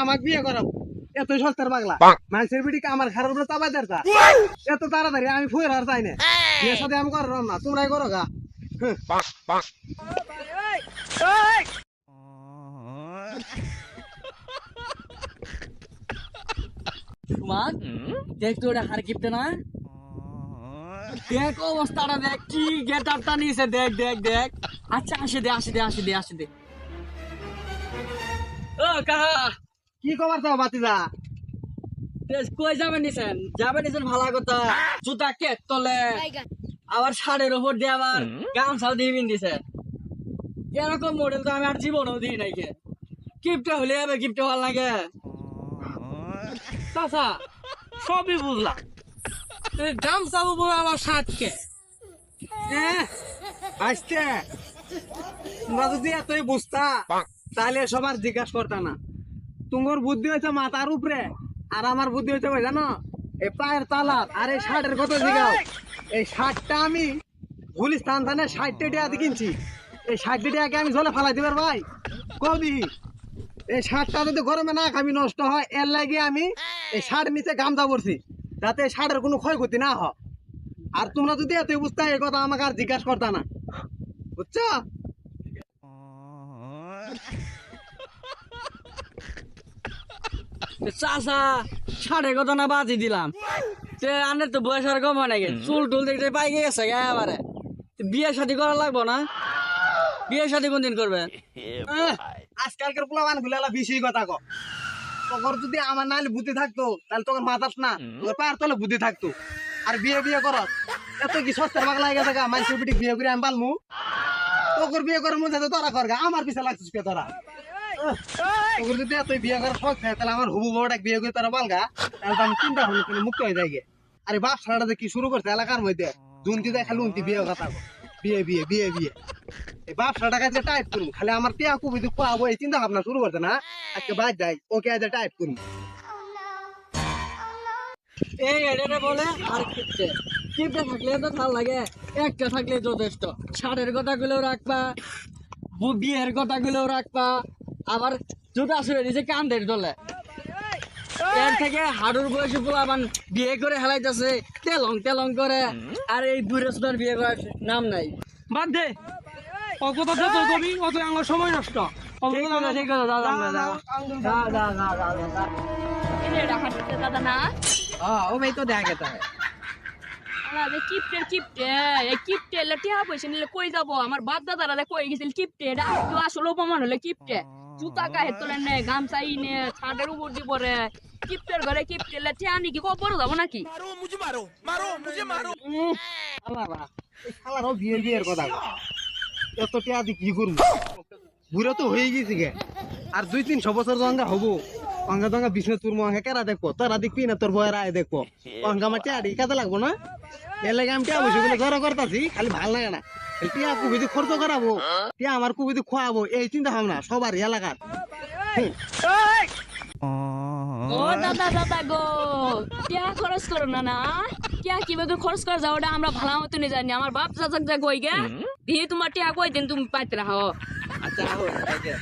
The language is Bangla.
আমাক বিয়ে করাবো এত সস্তার পাগলা। মানুষের বিটিকে আমার ঘরের উপরে চাপাই দেরতা এত তাড়াতাড়ি আমি ফুয়ের আর চাই না। বিয়ের সাথে আমি করলাম না তোমরাই করো গা। সুমান দেখ তো ওটা হার কিপতে না? দেখ অবস্থাটা দেখ কি গেট আপটা নিয়েছে দেখ দেখ দেখ। আচ্ছা আসে দে আসে দে আসে দে আসে দে। ও কাহা? কি খবর বাতিজা বেশ, কই যাবেন নিছেন? যাবেন নিছেন ভালো কথা। জুতা কে তলে। আবার শাড়ির উপর দিয়ে আবার গামছাও দিয়ে বিন দিছে এরকম মডেল তো আমি আর জীবনও দিই নাই কে। কিপটা হলে হবে কিপটা ভালো লাগে। চাচা সবই বুঝলাম। এই গামছার উপরে আবার সাতকে এহ, আসতে তোমরা যদি এতই বুঝতা তাহলে সবার জিজ্ঞাসা করতা না। তোমার বুদ্ধি হয়েছে মাথার উপরে, আর আমার বুদ্ধি হয়েছে ভাই জানো? এই পায়ের তালাত আর এই শার্টের কত জিগাও। এই শার্টটা আমি গুলিস্তান থানে ষাটটা টাকা কিনছি। এই ষাটটা টাকাকে আমি জলে ফালাই দিবার ভাই? কবি এই শার্টটা যদি গরমে না খাবি, নষ্ট হয়, এর লাগে আমি এই শার্ট নিচে গামছা পরছি, যাতে এই শার্টের কোনো ক্ষয়ক্ষতি না হয়। আর তোমরা যদি এত বুঝতে এই কথা আমাকে আর জিজ্ঞাসা করতা না। বুঝছ? চাষা সাড়ে কত না বাজি দিলাম? তে আনের তো বয়স আর কম হয় নাকি চুল টুল দেখতে পাই গেছে এবারে। বিয়ে শাদি করা লাগবো না? বিয়ে শাদি কোনদিন করবে? আজকালকার পোলাবান গুলালা বেশি কথা কো তোর যদি আমার নাহলে বুদ্ধি থাকতো তাহলে তোর মাথাত না। তোর পায়ের তলে বুদ্ধি থাকতো। আর বিয়ে বিয়ে কর এত কি সস্তার বাগলা গেছে গা? মানুষের বিয়ে করে আমি পালমু? তোর বিয়ে করার মধ্যে তো তোরা কর গা আমার পিছে লাগছিস কে তোরা? তোর যদি এত বিয়ে করার শখ থাকে তাহলে আমার হুবু বউটা বিয়ে করে তোরা বালগা তাহলে আমি চিন্তা হলো তুমি মুক্ত হয়ে যাই গে। আরে বাপ সারাটা যে কি শুরু করছে এলাকার মধ্যে? দুনতি দেয় খালি উনতি বিয়ে কথা। বিয়ে বিয়ে বিয়ে বিয়ে। এই ব্যবসাটা কাছে টাইপ করুন। খালি আমার টিয়া কুবি দুঃখ আবো এই চিন্তা ভাবনা শুরু করতে না? আজকে বাদ যাই ওকে আজ টাইপ করুন। এই এটা বলে আর কিপটে কিপটে থাকলে তো ভালো লাগে একটা থাকলে যথেষ্ট। ষাটের কথাগুলো রাখবা বিয়ের কথাগুলো রাখবা। আবার জুতা আসলে নিজে কান্দের দলে। এর থেকে হাড়ুর বয়সী পোলাবান বিয়ে করে হেলাইতেছে তেলং তেলং করে। আর এই বুড়ে বিয়ে করার নাম নাই। বাদ দে। ও কথা যত কবি অত আমার সময় নষ্ট। ঠিক আছে দাদা দাদা দাদা। দাদা দাদা দাদা। না? ও ভাই তো দেখা গেছে আরে কিপটে কিপটে এই কিপটে এলে টিহা পয়সা নিলে কই যাব? আমার বাপ দাদারা কই গেছিল কিপটে এটা তো আসলে অপমান হলে কিপটে। জুতা গায়ে তোলে নে গামছা নে ছাদের উপর দি পরে কিপটের ঘরে কিপটে এলে টিহা নাকি কবর যাব নাকি? শালারও বিয়ের বিয়ের কথা কয়। এত টিয়া দি কি করব? বুড়ো তো হয়ে গেছি গে। আর দুই তিনশো বছর জঙ্গা হব। অঙ্গা দঙ্গা বিষ্ণু তুর মঙ্গা কেরা দেখব তোরা দেখবি না তোর বয়ের আয় দেখব। অঙ্গা আমার টিয়া কাজে লাগবো না? এর লাগে আমি টিয়া বসে গুলো জড়ো করতাছি খালি ভালো লাগে না। টিয়া কুবিদি খরচ করাবো টিয়া আমার কুবিদি খোয়াবো এই চিন্তা ভাবনা সবার এলাকার। ও দাদা দাদা গো টিয়া খরচ করো না না। টিয়া কীভাবে খরচ করা যাও ওটা আমরা ভালো মতো নিয়ে জানি আমার বাপ চাচাক যা কই গে দিয়ে তোমার টিয়া কই দিন তুমি পাইতে রাখো। আচ্ছা যে।